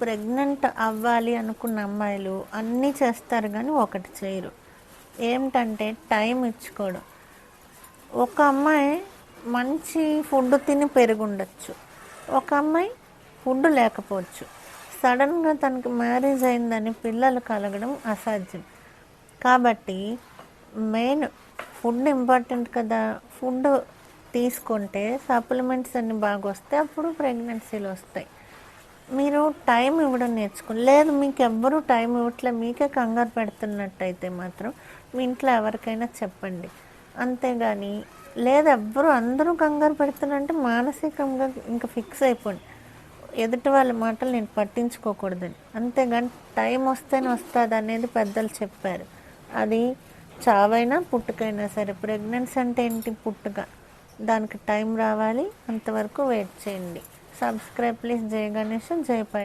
Pregnant అవ్వాలి అనుకున్న అమ్మాయిలు అన్నీ చేస్తారు కానీ ఒకటి చేయరు. ఏమిటంటే టైం ఇచ్చుకోవడం. ఒక అమ్మాయి మంచి ఫుడ్ తిని పెరుగుండొచ్చు. ఒక అమ్మాయి ఫుడ్ లేకపోవచ్చు. సడన్గా తనకి మ్యారేజ్ అయిందని పిల్లలు కలగడం అసాధ్యం. కాబట్టి మెయిన్ ఫుడ్ ఇంపార్టెంట్ కదా. ఫుడ్ తీసుకుంటే సప్లిమెంట్స్ అన్ని బాగా వస్తే అప్పుడు ప్రెగ్నెన్సీలు వస్తాయి. మీరు టైం ఇవ్వడం నేర్చుకుని లేదు మీకు ఎవ్వరూ టైం ఇవ్వట్లే మీకే కంగారు పెడుతున్నట్టయితే మాత్రం మీ ఇంట్లో ఎవరికైనా చెప్పండి. అంతేగాని లేదు ఎవ్వరు అందరూ కంగారు పెడుతున్నారంటే మానసికంగా ఇంకా ఫిక్స్ అయిపోండి. ఎదుటి వాళ్ళ మాటలు నేను పట్టించుకోకూడదని. అంతేగాని టైం వస్తేనే వస్తుంది అనేది పెద్దలు చెప్పారు. అది చావైనా పుట్టుకైనా సరే. ప్రెగ్నెన్సీ అంటే ఏంటి పుట్టుక? దానికి టైం రావాలి అంతవరకు వెయిట్ చేయండి. Subscribe please Jaya Ganesh Jaya pi